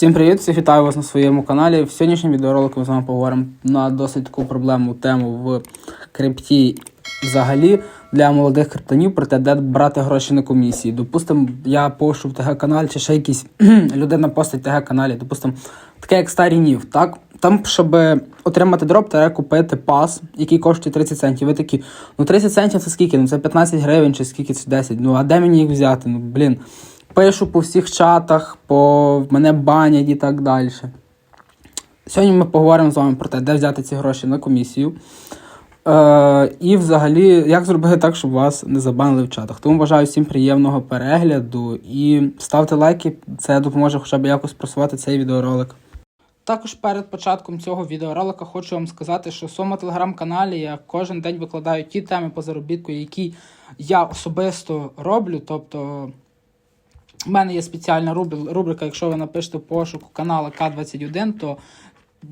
Всім привіт, всіх вітаю вас на своєму каналі. В сьогоднішньому відеоролику ми з вами поговоримо на досить таку проблемну тему в крипті взагалі для молодих криптонів про те, де брати гроші на комісії. Допустимо, я пошу в ТГ каналі, чи ще якісь людина постить ТГ каналі, допустимо, таке як старий нів, так? Там, щоб отримати дроп, треба купити пас, який коштує 30 центів. Ви такі, ну 30 центів це скільки? Ну це 15 гривень чи скільки це 10. Ну а де мені їх взяти? Ну блін. Пишу по всіх чатах, по мене банять і так далі. Сьогодні ми поговоримо з вами про те, де взяти ці гроші на комісію. Е, і взагалі, як зробити так, щоб вас не забанили в чатах. Тому бажаю всім приємного перегляду і ставте лайки, це допоможе хоча б якось просувати цей відеоролик. Також перед початком цього відеоролика хочу вам сказати, що в своєму телеграм-каналі я кожен день викладаю ті теми по заробітку, які я особисто роблю. Тобто у мене є спеціальна рубрика, якщо ви напишете в пошуку канала К21, то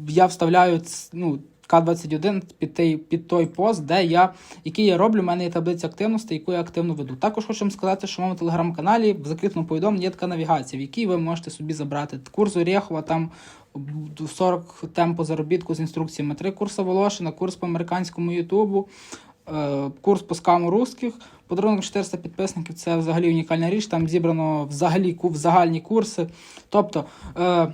я вставляю ну, К21 під той, під той пост, де я, який я роблю, у мене є таблиця активності, яку я активно веду. Також хочу вам сказати, що в моєму телеграм-каналі в закритому повідомленні є така навігація, в якій ви можете собі забрати курс Орєхова, там 40 тем по заробітку з інструкціями, три курси Волошина, курс по американському Ютубу, курс по скаму русських. Подарунок 400 підписників це взагалі унікальна річ. Там зібрано взагалі загальні курси. Тобто е,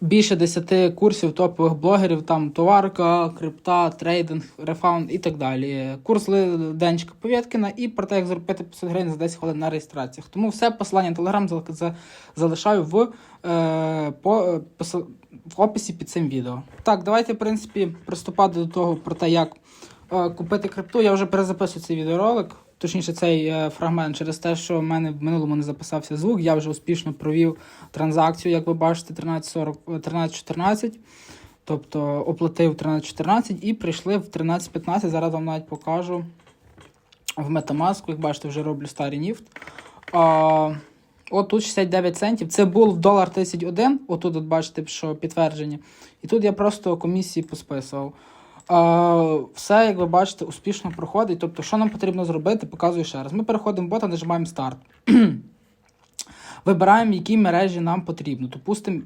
більше 10 курсів топових блогерів, там товарка, крипта, трейдинг, рефаунд і так далі. Курс Денчика Повєткіна і про те, як заробити 500 гривень за 10 хвилин на реєстраціях. Тому все посилання на телеграм залишаю в, е, по, е, в описі під цим відео. Так, давайте, в принципі, приступати до того про те, як е, купити крипту. Я вже перезаписую цей відеоролик. Точніше, цей е, фрагмент через те, що в мене в минулому не записався звук. Я вже успішно провів транзакцію, як ви бачите, 13.40, е, 13.14. Тобто оплатив 13.14 і прийшли в 13.15. Зараз вам навіть покажу в Metamask. Як бачите, вже роблю старий ніфт. А, от тут 69 центів. Це був долар 31. Отут, от бачите, що підтвердження. І тут я просто комісії посписував. Все, як ви бачите, успішно проходить. Тобто, що нам потрібно зробити, показую ще раз. Ми переходимо в бота, нажимаємо старт. Вибираємо, які мережі нам потрібно. Допустимо,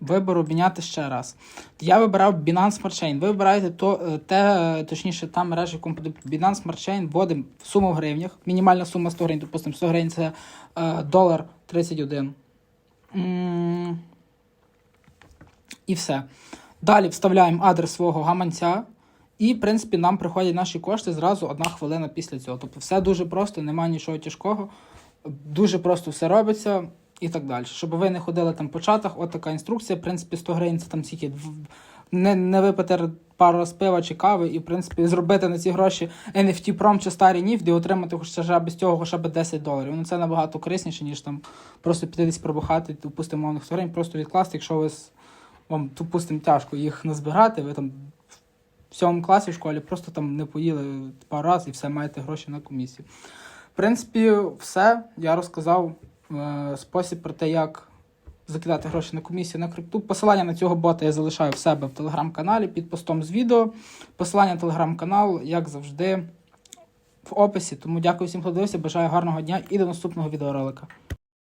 вибор обміняти ще раз. Я вибирав Binance Smart Chain. Ви вибираєте то, е, те, е, точніше, та мережа, яку. Binance Smart Chain, вводимо суму в гривнях. Мінімальна сума 100 гривень, допустимо, 100 гривень це е, долар 31. М, І все. Далі вставляємо адрес свого гаманця. І, в принципі, нам приходять наші кошти зразу одна хвилина після цього. Тобто все дуже просто, немає нічого тяжкого. Дуже просто все робиться і так далі. Щоб ви не ходили там по чатах, от така інструкція. В принципі, 100 гривень це там скільки в- не, не випити пару раз пива чи кави, і, в принципі, зробити на ці гроші NFT пром чи старий ніф, отримати хоча б з цього хоча б 10 доларів. Ну це набагато корисніше, ніж там просто піти десь пробухати, допустимо, мовних 100 гривень, просто відкласти, якщо ви вам, допустимо, тяжко їх назбирати, ви там в сьомому класі в школі просто там не поїли пару разів і все маєте гроші на комісію. В принципі, все. Я розказав е, спосіб про те, як закидати гроші на комісію на крипту. Посилання на цього бота я залишаю в себе в телеграм-каналі під постом з відео. Посилання на телеграм-канал, як завжди, в описі. Тому дякую всім, хто дивився. Бажаю гарного дня і до наступного відеоролика.